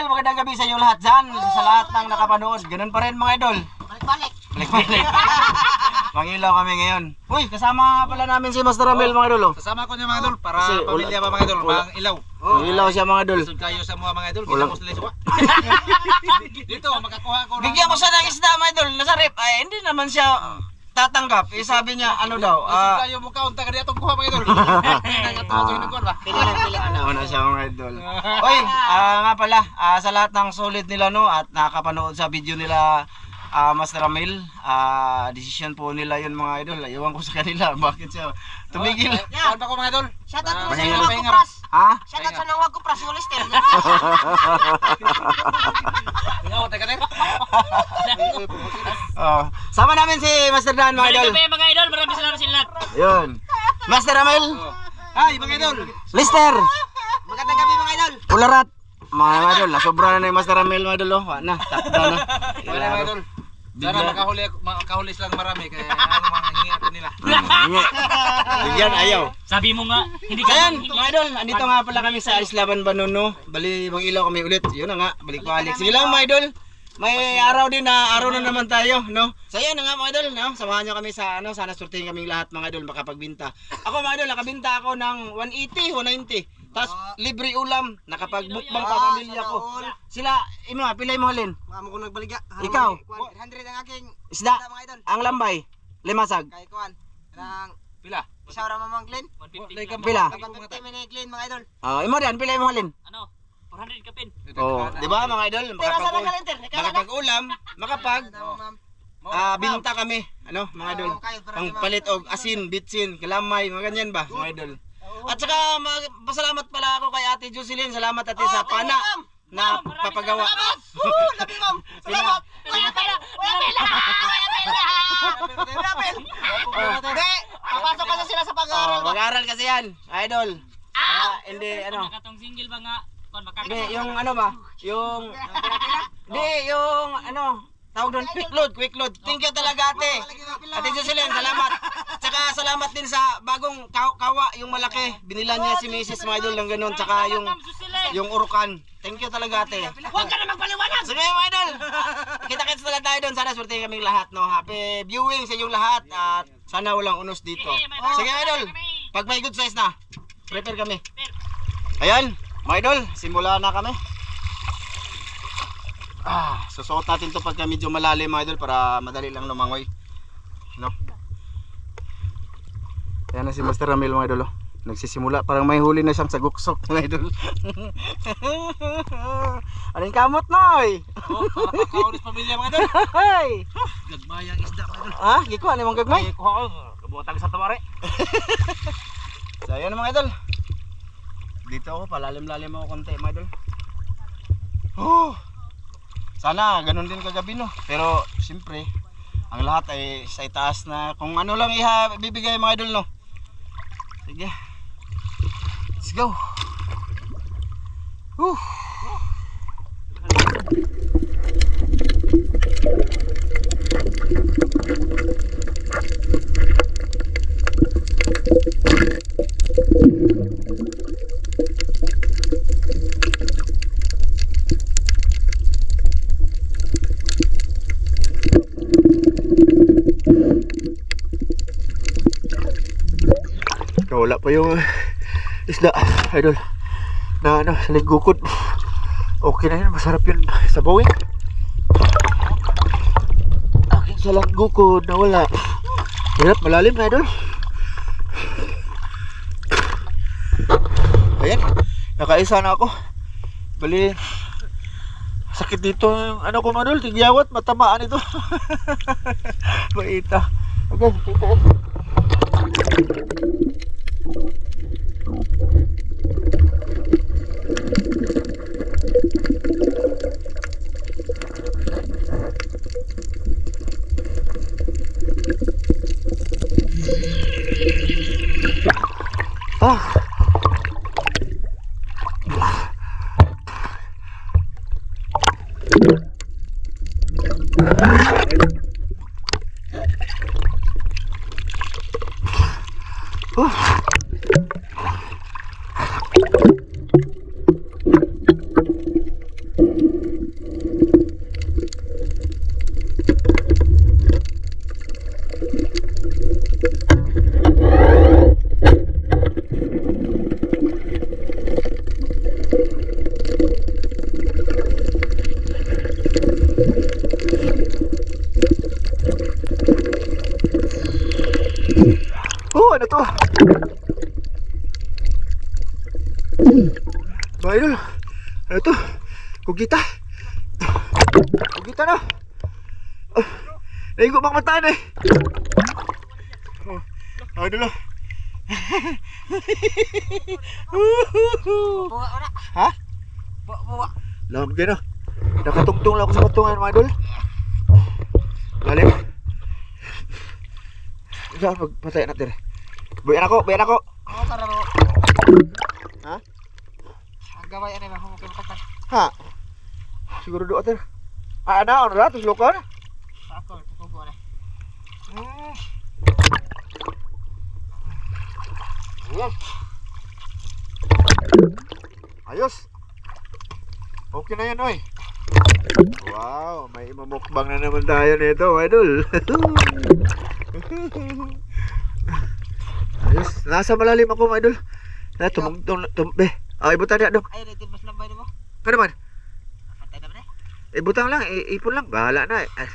Idol, magandang gabi sa inyo lahat dyan, sa lahat ng nakapanood. Ganun pa rin mga idol. Balik-balik. Balik-balik. Mangilaw kami ngayon. Uy, kasama pala namin si Master Ramel mga idol. oh. Kasama ko niya mga idol para Kasi wala- pamilya pa mga idol, wala. mga ilaw. Mangilaw siya mga idol. Sud kayo sa mga mga idol, kita mo sila suwa. Dito makakuha ko ng- Bigyan ko siya ng isda mga idol, nasa rep. Ay, hindi naman siya tatanggap. Eh, sabi niya, ano daw, Sud ah, kayo mo kaunta ka dito kuha mga idol. Pili lang, pili. Ano na siya mga idol. Oy, ah, nga pala, ah, sa lahat ng solid nila no at nakakapanood sa video nila ah, Master Ramil, ah, decision po nila yun mga idol. Iwan ko sa kanila bakit siya tumigil. Kaon pa ko mga idol. Shout out mo sa Pahinga, nangwag ko pahinga. pras. Ha? Shout out sa nangwag ko pras, yung lister. Ngaw, teka teka. Oh. Sama namin si Master Dan mga idol. mga idol, maraming salamat sa lahat. Yun. Master Ramil, Hi mga idol. Lister, Magandang gabi mga idol. Ularat. Mga idol, nasobra na na yung Master Ramil mga idol. Oh. Wa na, takda na. Wala mga idol. Sana makahuli makahuli silang marami kaya ano mga hingi natin nila. Bigyan, ayaw. Sabi mo nga, hindi ka yan, mga idol, andito nga pala kami sa Islaban Banono. Bali, bang ilaw kami ulit. Yun na nga, balik pa Alex. Sige lang mga idol. May araw din na araw na naman tayo, no? So yan na nga mga idol, no? Samahan nyo kami sa ano, sana surtihin kaming lahat mga idol makapagbinta. Ako mga idol, nakabinta ako ng 180, 190. Tapos libre ulam, nakapagbukbang pa pamilya ko. Sila, imo nga, pilay mo halin. Mga mo kong nagbaligya. Ikaw? 100 ang aking Isda, isda, mga idol. ang lambay, limasag. Kay Kuan. Nang Pila. isaw ra mamang Glenn. 150 lang. Pila? Kapag 50 minute Glenn mga idol. Oh, imo din, pilay mo halin. Ano? 400 ka pin. Oh, di ba mga idol? Pero sa Makapag nakalinter, makapag-ulam, makapag ma'am. Ah, binta kami. Ano, mga idol? Pang palit og asin, bitsin, kalamay, mga ganyan ba, mga idol? At saka pasalamat pala ako kay Ate Jocelyn. Salamat ate sa pana na papagawa. Woo! Labi ma'am. Salamat. Wala pera. Wala pera. Wala pera. Wala pera. Hindi. Papasok kasi sila sa pag-aaral. Oh, mag-aral kasi yan, idol. Ah, hindi ano. Nakatong single ba nga? Kon Hindi, yung ano ba? Yung Hindi, yung ano, tawag doon, quick load, quick load. Thank you talaga ate. Ate Jocelyn, salamat. Tsaka salamat din sa bagong kaw- kawa, yung malaki. Binila niya si Mrs. mga idol ng ganun. Tsaka yung yung urukan. Thank you talaga ate. Huwag ka na magpaliwanag. Sige mga idol. Kita-kits na lang tayo doon. Sana swerte kaming lahat. No? Happy viewing sa inyong lahat. At sana walang unos dito. Sige mga idol. Pag may good size na, prepare kami. Ayan, mga idol. Simula na kami. Ah, susuot natin to pagka medyo malalim mga idol para madali lang lumangoy. No? Ayan na si Master Ramil mga idol. oh. Nagsisimula, parang may huli na siyang saguksok mga idol. ano yung kamot noy? Oh, Kaunis pamilya mga idol. Hey! Gagmayang isda mga idol. Ah, gikuha ni mong gagmay. Ay, kuha ko. Kabutang sa tumari. So ayan mga idol. Dito ako, palalim-lalim ako konti mga idol. Oh! Sana ganun din kagabi no. Pero siyempre, ang lahat ay sa itaas na kung ano lang iha bibigay mga idol no. Sige. Let's go. Whew. Wala pa yung isda, idol. Na ano, sa ligukod. Okay na yun, masarap yun sa bawing. Aking sa langgukod na wala. Hirap, malalim idol. Ayan, nakaisa na ako. Bali, sakit dito yung ano ko manol, tigyawat, matamaan ito. Baita. Okay, tito. Ah. Uh. Ano to? Kugita. Kugita na. Oh, naigo bang mataan eh. Oh, oh dulu. Buwa ora. ha? Buwa buwa. Lam gino. Nakatungtong lang ako sa batungan mga idol. Lalim. Saan magpasaya natin? Buyan ako, buyan ako. Oo para ro. Ha? Ano ba mo kay makatan. Ha? Siguro doon atin. Ah, na, ano na, tos lokon? Ako tutugo na. Hmm. Ayan. Ayos. Okay na yan, oy. Wow, may imamukbang na naman tayo nito, idol. Ayos. Nasa malalim ako, idol. Na, tumong, tum, tum, be. Ah, ibutan niya, dong. Ay dito mas lambay mo. Ano man? Na ba? Ibutang lang, i- ipon lang. Bahala na. eh. Ah.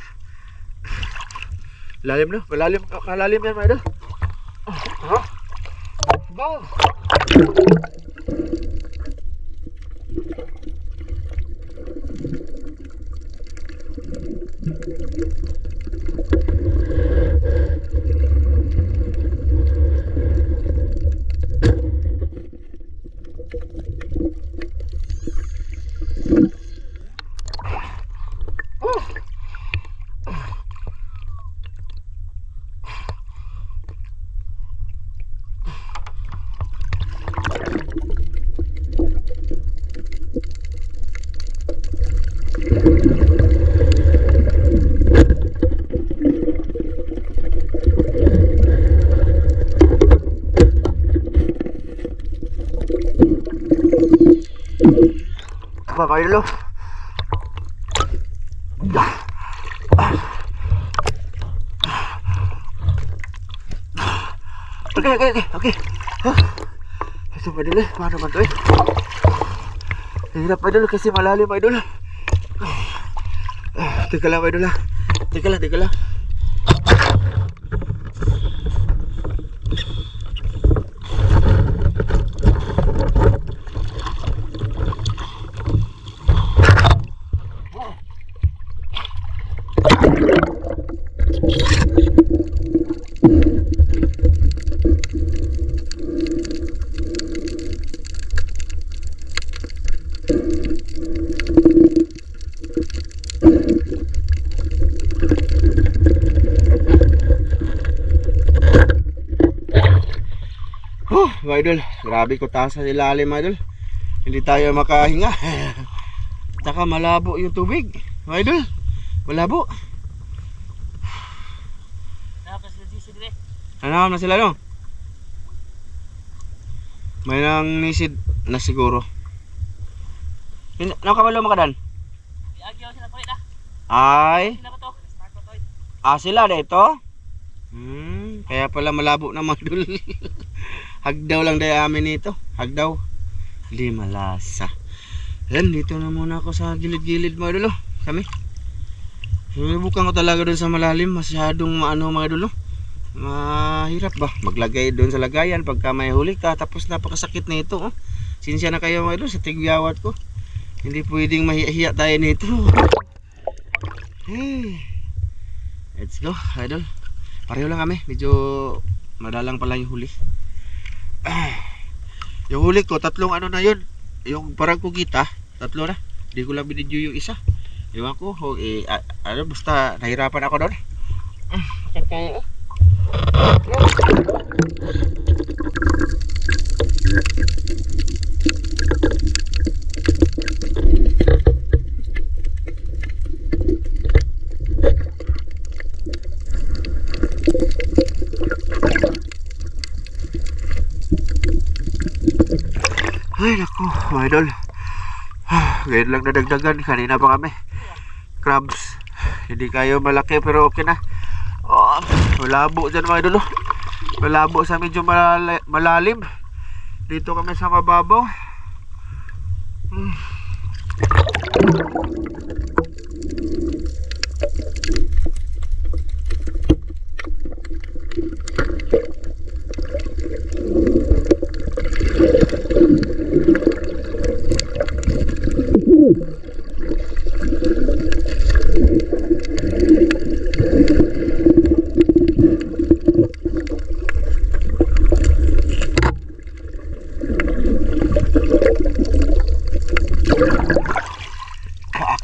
Lalim no? Malalim, malalim yan, mga idol. Ah. Go! Apa kayo lo? Oke, oke, oke, oke. Hah. Ito pa dulu, paano man to eh? Hirap pa dulu kasi malalim pa dulu. Ah, Teka lang, idol ah. Teka lang, teka lang. Huh, mga idol, grabe ko taas sa ilalim idol. Hindi tayo makahinga. Tsaka malabo yung tubig. Idol, malabo. Ano na sila no? May nang nisid na siguro. Hin- Ano ka malo makadan? Ah. Ay, Sila ah sila dito? Hmm, kaya pala malabo na mga idol. Hagdaw lang dahil amin nito. Hagdaw. Hindi malasa. Yan, dito na muna ako sa gilid-gilid mga idol. oh. Kami. Subukan ko talaga doon sa malalim. Masyadong maano mga idol. oh. Mahirap ba? Maglagay doon sa lagayan pagka may huli ka. Tapos napakasakit na ito. Oh. Sinsya na kayo mga idol sa tigyawat ko. Hindi pwedeng mahiya tayo nito. Hey. Let's go, idol. Pareho lang kami. Medyo madalang pala yung huli. yung huli ko, tatlong ano na yun. Yung parang kugita, tatlo na. Hindi ko lang binidyo yung isa. Ewan ko, ho, eh, a- ano, basta nahirapan ako doon. Okay. Ay, naku, mga idol. Ngayon lang nadagdagan. Kanina pa kami. Crabs. Hindi kayo malaki pero okay na. Oh, malabo dyan mga idol. oh. Malabo sa medyo malalim. Dito kami sa mababaw. Hmm.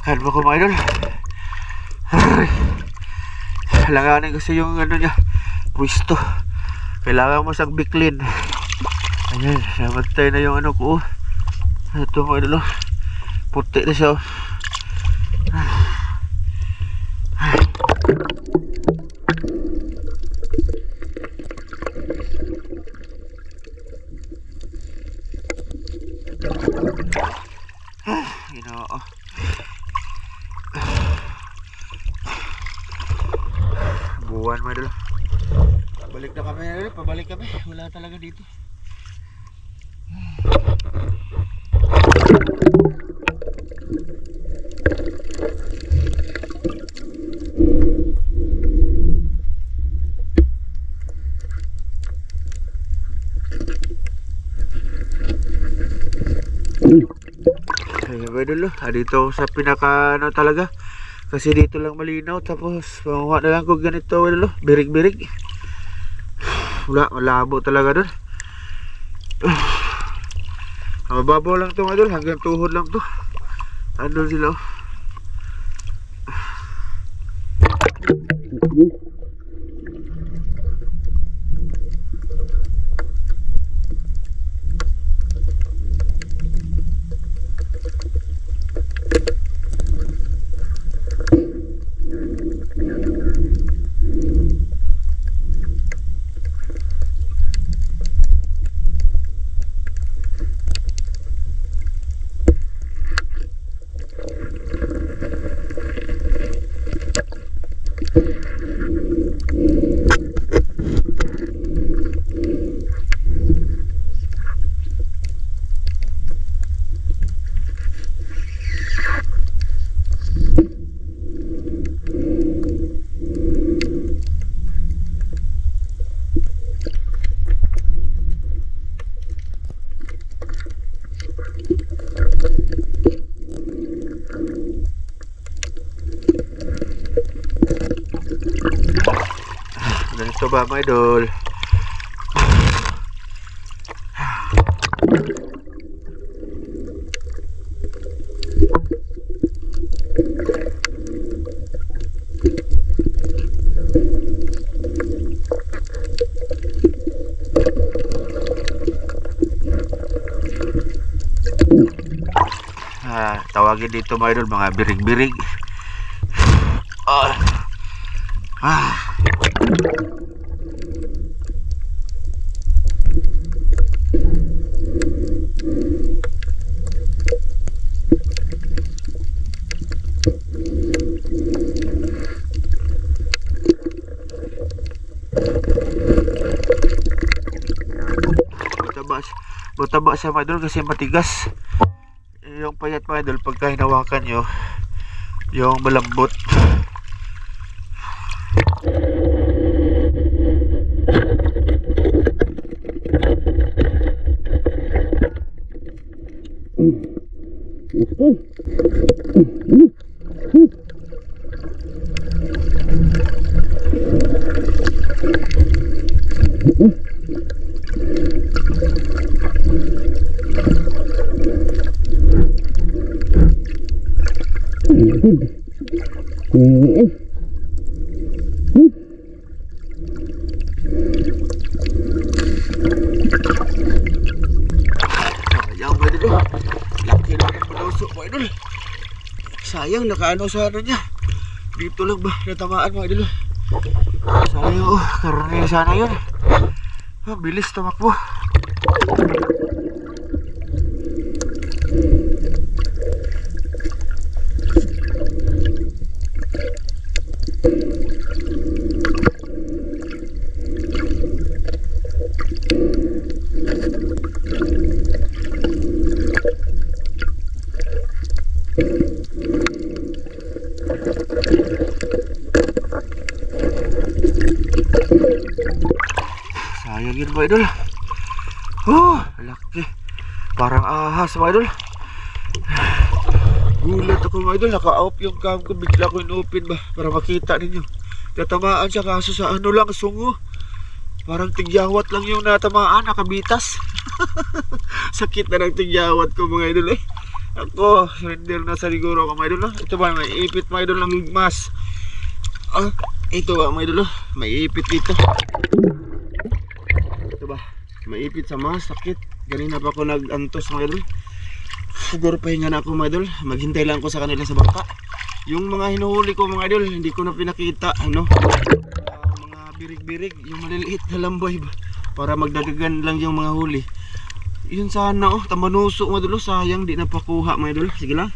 Kalma ko mga idol. Ay. Langanin kasi yung ano niya. Pwisto. Kailangan mo siyang biklin. Ayan, namantay na yung ano ko. Ito mga oh. Puti na siya. oh. Ginoo. Buwan mga idol. Balik na kami, idol. Pabalik kami. Wala talaga dito. Ay, mga idol. ah, dito sa pinaka ano talaga. Kasi dito lang malinaw. Tapos, panguha na lang ko ganito. mga idol. oh. Birig-birig. Wala, malabo talaga. Ah, Mababaw lang to mga idol. Hanggang tuhod lang to. Andun sila. oh. Ganito ba mga idol? Ah, tawagin dito mga idol, mga birig-birig. Ah. Ah. Mataba, mataba siya mga idol kasi matigas. Yung payat mga idol, pagka hinawakan nyo, yung malambot. Sayang mga idol. oh. Laki na ng panuso mga idol. Nakaano sa ano niya. Dito lang ba natamaan mga idol. Sayang oh, karne sana yun. Ah, bilis tumakbo. Sayang yun mga idol. Oh, laki. Parang ahas mga idol. Gulat ako mga idol. Naka-off yung cam ko. Bigla ko in-open ba para makita ninyo. Tatamaan siya kaso sa ano lang, sungo. Parang tigyawat lang yung natamaan, nakabitas. Sakit na ng tigyawat ko mga idol eh. Ako, surrender na sa siguro ako, mga idol. ah. Ito ba, may ipit mga idol ng mas. Ah, ito ba, mga idol. ah. May ipit dito. Ito ba, may ipit sa mas, sakit. Ganina pa ako nag-antos mga idol. Siguro pahinga na ako mga idol. Maghintay lang ako sa kanila sa bangka. Yung mga hinuhuli ko mga idol, hindi ko na pinakita, ano. Ah, mga birig-birig, yung maliliit na lamboy ba. Para magdagagan lang yung mga huli. Yun sana oh, tambanuso mga idol. oh. Sayang di napakuha mga idol. Sige lang.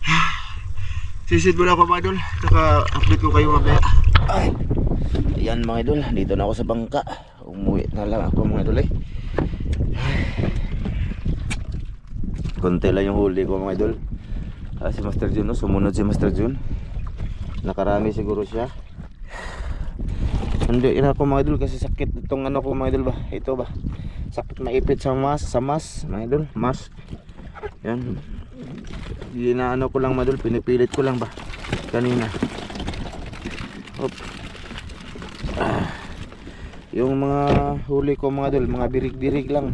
Sisid mo na ako mga idol. Tsaka update ko kayo mamaya. Ay. Ayan mga idol, dito na ako sa bangka. Umuwi na lang ako mga idol eh. Konti lang yung huli ko mga idol. Ah, si Master Jun, no? sumunod si Master Jun. Nakarami siguro siya. Hindi ina ako mga idol kasi sakit itong ano ko mga idol ba. Ito ba. Sakit maipit sa mas, sa mas, mga idol, mas. Yan. Ginaano ko lang mga idol, pinipilit ko lang ba. Kanina. Op. Ah. Yung mga huli ko mga idol, mga birig-birig lang.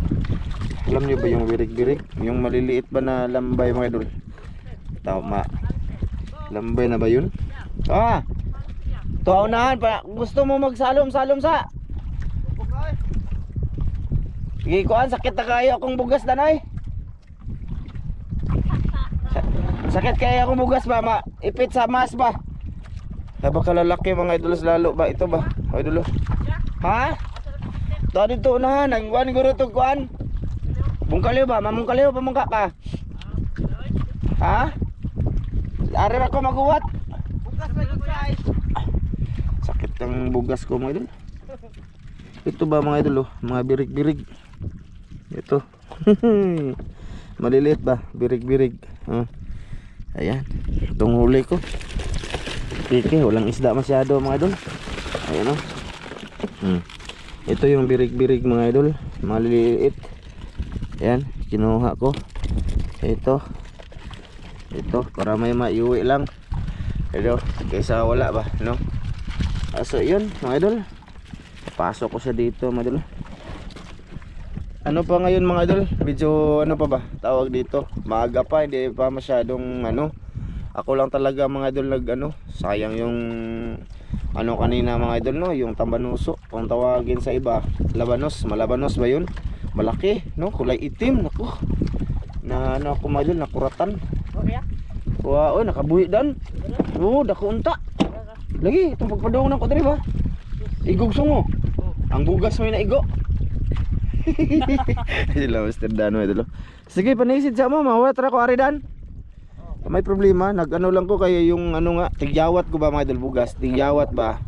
Alam niyo ba yung birig-birig? Yung maliliit ba na lambay mga idol? Tama. Lambay na ba yun? Ah! Tuwa unahan pa. Gusto mo magsalom-salom sa? Sige kuan, sakit na kayo akong bugas danay. Sa- Sakit kaya akong bugas ba ma? Ipit sa mas ba? Taba kalalaki mga idolos lalo ba ito ba? Mga idolo. Ha? Tuwa dito unahan, ang kuan guro to kuan. Bungkaliw ba? Mamungkaliw pa mungka ka. Ha? Ari ako maguwat. Sakit ang bugas ko mga idol. Ito ba mga idol oh? Mga birig-birig. Ito. Maliliit ba? Birig-birig. Ah. Ayan. Itong huli ko. Tike, walang isda masyado mga idol. Ayan oh. Hmm. Ito yung birig-birig mga idol. Maliliit. Ayan. Kinuha ko. Ito. Ito. Para may maiuwi lang. Pero kaysa wala ba, no? Ah, so yun, mga idol. Pasok ko siya dito, mga idol. Ano pa ngayon mga idol? Medyo ano pa ba? Tawag dito. Maaga pa, hindi pa masyadong ano. Ako lang talaga mga idol nag ano, sayang yung ano kanina mga idol no, yung tambanuso. Kung tawagin sa iba, labanos, malabanos ba yun? Malaki, no? Kulay itim, naku. Na ano ako mga idol, nakuratan. Wow, oh, nakabuhi dan. Oo, dako unta. Lagi, itong pagpadong na ko dali ba? Igog sungo. Ang bugas may naigo. Sila Mr. Dano ito. Sige, panisid sa mo, mawat ra ko ari dan. May problema, nag-ano lang ko kaya yung ano nga, tigyawat ko ba mga idol bugas, tigyawat ba?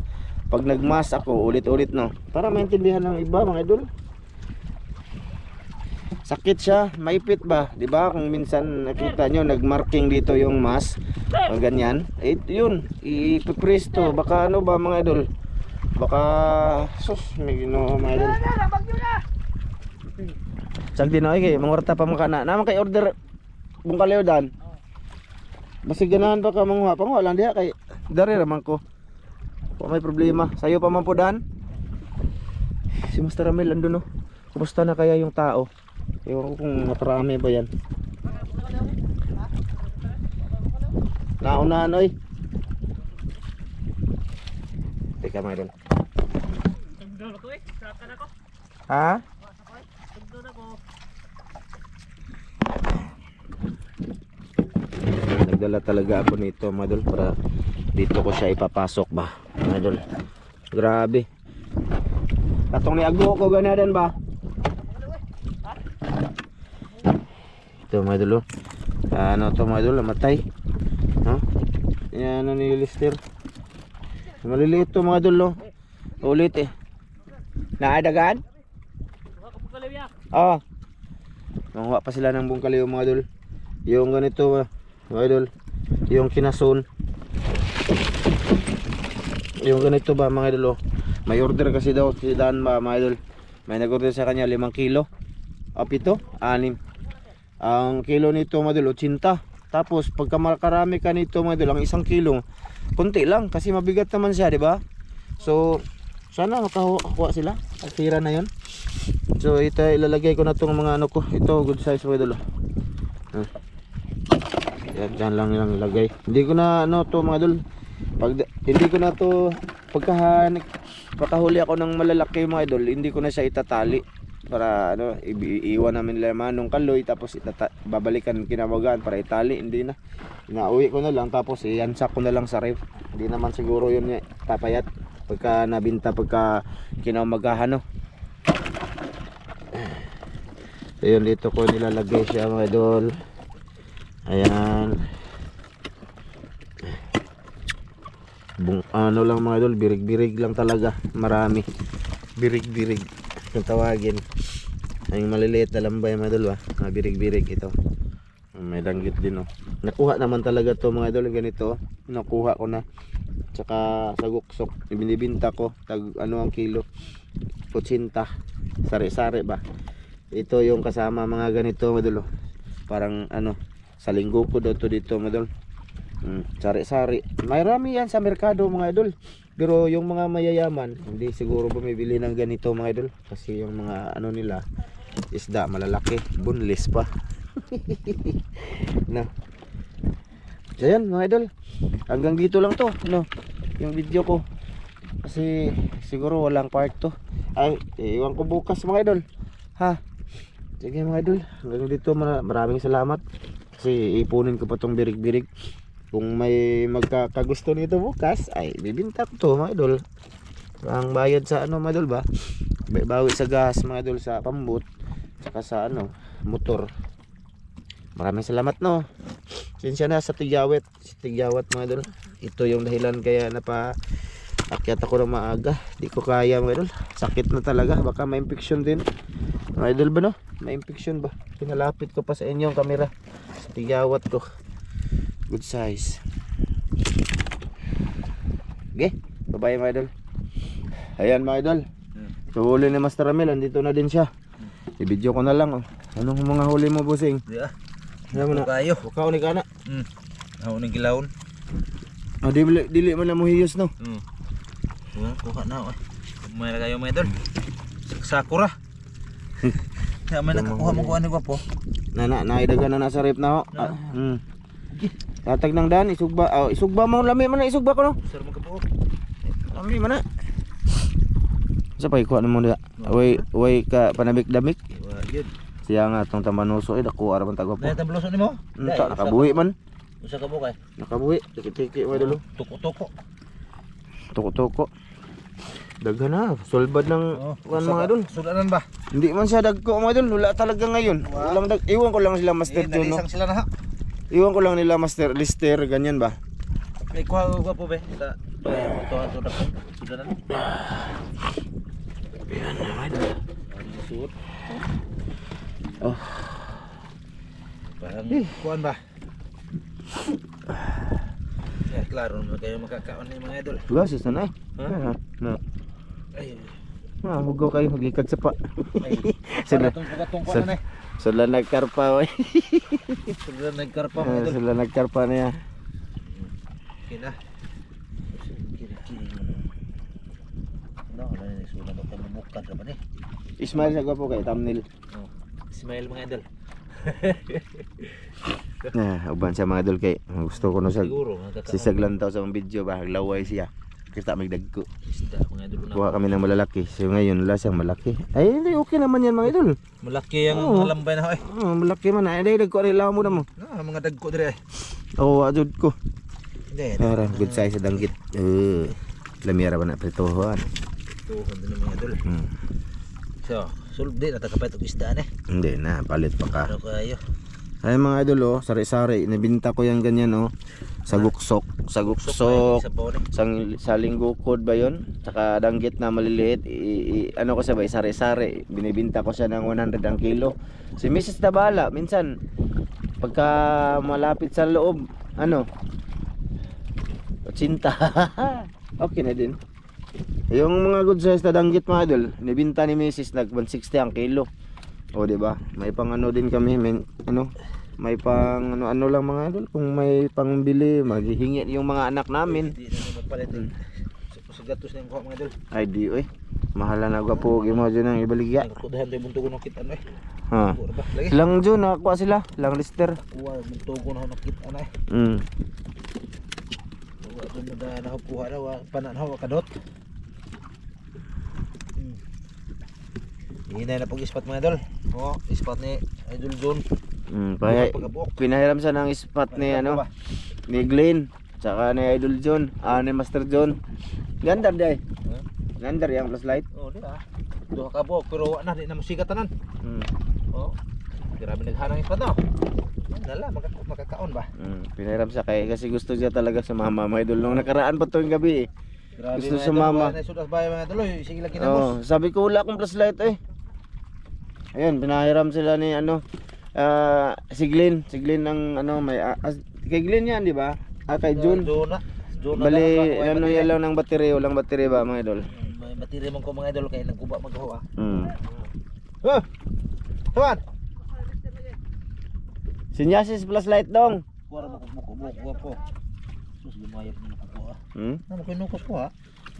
Pag nagmas ako, ulit-ulit no. Para maintindihan ng iba mga idol. Sakit siya, maipit ba? 'Di ba? Kung minsan nakita nyo nagmarking dito yung mas o ganyan, eh yun, ipipresto baka ano ba mga idol? Baka sus, may gino mga idol. Sagdi na kay mangorta pa makana. Naman kay order bungkalayo dan. Basi ganahan ba ka manguha? Panguha lang diha kay dari raman ko. Kung may problema, sayo pa man po dan. Si Master Ramil andun no. Kumusta na kaya yung tao? Ewan ko kung makarami ba yan. Naunahan oy. Teka ako eh. Ha? Tugdol ako. Nagdala talaga ako nito mga idol para dito ko siya ipapasok ba mga idol. Grabe. Katong ni Ago ko ganadan ba? Ito mga idol oh. Ano to mga idol namatay. Ha? Yan ano ni Lister. Maliliit to mga idol oh. Ulit eh. Naadagan? Ya. Oo. Manguha pa sila ng bungkaliw mga idol. Yung ganito mga idol. Yung kinason. Yung ganito ba mga idol oh. May order kasi daw si Dan ba mga idol. May nag-order sa kanya 5 kilo. O pito, 6. Ang kilo nito mga idol 80. Tapos pagka makarami ka nito mga idol, ang isang kilo, konti lang kasi mabigat naman siya, di ba? So, sana makakuha sila. Tira na 'yon. So ito ilalagay ko na tong mga ano ko. Ito good size mga idol. oh. Ah. Yan, dyan lang nilang ilagay. Hindi ko na ano to mga idol. Pag hindi ko na to pagka pagkahuli ako ng malalaki mga idol, hindi ko na siya itatali para ano iiwan namin nila manong kaloy tapos itata- babalikan kinabagaan para itali hindi na inauwi ko na lang tapos iyansak ko na lang sa ref hindi naman siguro yun papayat pagka nabinta pagka kinamagahan no Ayun dito ko nilalagay siya mga idol. Ayan. Bung, ano lang mga idol, birig-birig lang talaga. Marami. Birig-birig. Kung tawagin. Ay maliliit na lambay mga idol ba? Mga birig-birig ito. May danggit din oh. Nakuha naman talaga to mga idol ganito. oh. Nakuha ko na. Tsaka sa guksok. Ibinibinta ko. Tag ano ang kilo. 80. Sari-sari ba? Ito yung kasama mga ganito mga idol. oh. Parang ano. Sa linggo ko daw to dito mga idol. Mm, sari-sari. Marami yan sa merkado mga idol. Pero yung mga mayayaman, hindi siguro bumibili ng ganito mga idol. Kasi yung mga ano nila, isda malalaki. Boneless pa. na. So yan mga idol. Hanggang dito lang to. No? Yung video ko. Kasi siguro walang part to. Ay, iwan ko bukas mga idol. Ha? Sige mga idol. Hanggang dito mara- maraming salamat. Kasi ipunin ko pa tong birig-birig. Kung may magkakagusto nito bukas, ay bibinta ko to mga idol. Ang bayad sa ano mga idol ba? Ba- Bawi sa gas mga idol sa pambut. Saka sa ano, motor. Maraming salamat no. Sinsya na sa tigyawet. Si tigyawat mga idol. Ito yung dahilan kaya napa akyat ako ng maaga. Di ko kaya mga idol. Sakit na talaga. Baka may infection din. Mga idol ba no? May infection ba? Pinalapit ko pa sa inyo ang kamera. Sa tigyawat ko. Good size. Okay. Bye-bye mga idol. Ayan mga idol. So huli ni Master Ramil. Andito na din siya. I-video ko na lang. Oh. Anong mga huli mo, busing? Di ah. Alam mo na. Kayo. Bukaw ni kana. Hmm. Ako ng kilawon. Oh, dili, dili mo na mo hiyos no. Hmm. Kuha, kuha na ako. May na kayo mga idol. Sakura. Kaya may nakakuha mo kuha ni Gwapo. Na na naidaga na nasa rep na ho. Ah, hmm. Tatag ng daan isugba. Oh, isugba mo lami man na isugba ko no. Sir mo ka po. Lami man na. Sa pa ikuha mo diha. Way way ka panabik-damik. Yun. Siya nga tong tambanuso eh dako ara man tagwa po. Dahil tabloso ni mo? Unta nakabuhi man. Usa ka bukay. Nakabuhi. Tiki-tiki way dulo. Tuko-tuko. Tuko-tuko. Daghan na. Sulbad ng Oh, kuan mga idol. Sudanan ba? Hindi man siya dagko mga idol. Wala talaga ngayon. Walang dag iwan ko lang sila Master Eh, John no. sila na ha. Iwan ko lang nila Master Lister ganyan ba. May kuha ko Gwapo be. Sa po. Sudanan. Yan mga idol. Ano suot? Oh. Parang kuan ba? Klaro naman kayo makakaon ni mga idol. Gasos na na eh. Ha? Na, na, Ay, na, hugaw kayo maglikad sa pa. Sila- sa- na eh. Sila nagkarpa oy. Sila nagkarpa mga Ah, idol. Sila nagkarpa niya. Kina. Kiri-kiri. Ano, ano ni sunan ko mamukad ra ba ni? Ismail sa gwapo kay thumbnail. Oh. Smile mga idol. Na, uban siya mga idol kay gusto ko no sa sisag lang taw sa mga video ba laway siya. Kita idol na. Kuha kami ng malalaki. So ngayon wala siyang malaki. Ay hindi okay naman yan mga idol. Malaki ang Oo. lambay na eh. Oh, malaki man ay dagko rin lawa mo na mo. Ah, mga dagko dire. eh. Oh, adud ko. Hindi. Ara good size sa danggit. Eh. Lamira ba na pritohan. Tuhon din mga idol. Hmm. So, sulb din natakapay og isda ni. Hindi na, palit pa ka. Ano kayo? Ay mga idol oh, sari-sari. Nabinta ko yan ganyan oh. Sa guksok. Sa guksok. Sa sa linggo code ba yon? Tsaka danggit na maliliit. I, i- ano ko sabay, sari-sari. Binibinta ko siya ng 100 ang kilo. Si Mrs. Tabala, minsan, pagka malapit sa loob, ano, 80. okay na din. Yung mga good size na danggit mga idol, nibinta ni Mrs. nag 160 ang kilo. O di ba? May pang ano din kami, men, ano, may pang ano ano lang mga idol kung may pangbili maghihingi yung mga anak namin Hindi na naman palit. Hmm. Sa gatos na yung kuha mga idol. Ay di oy. Mahala na gwapo mo dyan ang ibaligya. Kudahan tayo buntugo ng kit ano eh. Ha. Lang dyan nakakuha sila. Lang lister. Kuha buntugo na ng kit ano eh. Mm. Kuha dyan na nakukuha na wa panan ha wa kadot. Hmm. Hinay na pag ispat mga idol. Oh, ispat ni Idol John. Mm, paya, pinahiram siya ng spot ni ano, ni Glenn. Tsaka ni Idol John. Ah, ni Master John. Gandar day. Gandar yung flashlight. Oh, di ba? Duha ka buok pero wa na di na musiga tanan. Mm. Oh. Grabe naghanang ispat no. Yan na lang makaka- makakaon ba? Mm. Pinahiram siya kay kasi gusto siya talaga sa mama mga idol. Nung nakaraan pa tuwing gabi eh. Grabe Gusto sa mama. wala na sudas bayan mga idol. oy. Sige lang kinamos. Oh, sabi ko wala akong flashlight eh. Ayun, pinahiram sila ni ano, ah, si Glenn, si Glenn ng ano, may, ah, as- kay Glenn yan, di ba? Ah, kay June. Juna. Juna Bali, ano lang ng battery, walang battery ba mga idol? battery. May battery man ko mga idol kay nagkuba maghuwa. Hmm. Oh. Tuan. Sinyasis flashlight dong. Kuha mo ko buko po. Sus lumayap mo ko po. Hmm? Ano ko nukos ko ha?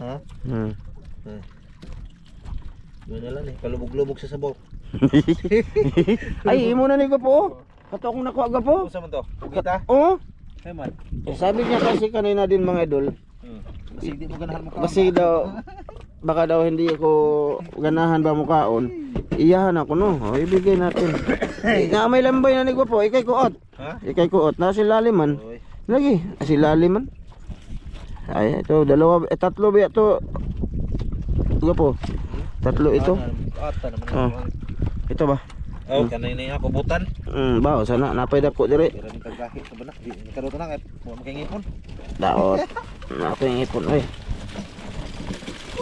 Ha? Hmm. Yun na lang eh. Kalubog-lubog sa sabaw. Ay, imo na ni po. Kato akong nakuha gapo. Ano sa man to? Kita? Oh, Hey man. eh, sabi niya kasi kanina din mga idol, Hmm. Kasi di mo ganahan mo ka. kasi daw baka daw hindi ako ganahan ba mukaon. Iyahan ako no. O, ibigay natin. Eh, nga may lambay na ni po. Ikay kuot. Ha? Ikay kuot na si laliman. Lagi, si laliman. Ay, ito dalawa eh, tatlo ba ito? Ito po. Tatlo ito. Oh. Ito ba? Oh, kanay na ako butan. Mm, bao sana napay dako dire. Pero ni kagahi sa banak. Di na kay mo makingipon. Daot. Na ako yung ipon oy.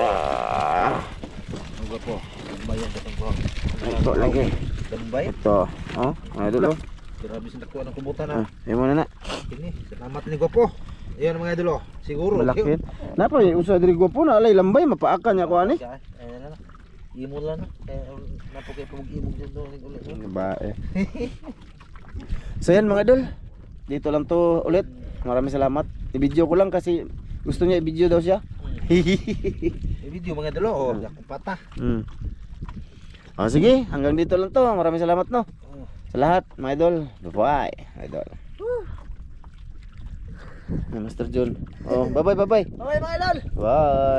Ah, Ano po? Bayan sa tangko. ito lagi. Dambay. Ito. Oh, ay dulu. Grabe sa nakuha ng kubutan Ah, na. imo na na. Kini, salamat ni Gwapo. Ayan mga idol oh. Siguro. Malaki. Napa usa diri gwapo na alay lambay mapaakan niya ko ani. Ayan na. Imo lang na. Kaya napo kay pag imog din do ning ulit. Bae. So yan mga idol. Dito lang to ulit. Maraming salamat. I-video ko lang kasi gusto niya i-video daw siya. Eh video mga idol oh. Yakong pata. Hmm. Oh, sige, hanggang dito lang to. Maraming salamat no. Oh. Sa lahat, mga idol. Bye-bye, idol. Master John. Oh, bye-bye, bye-bye. Okay mga idol. Bye.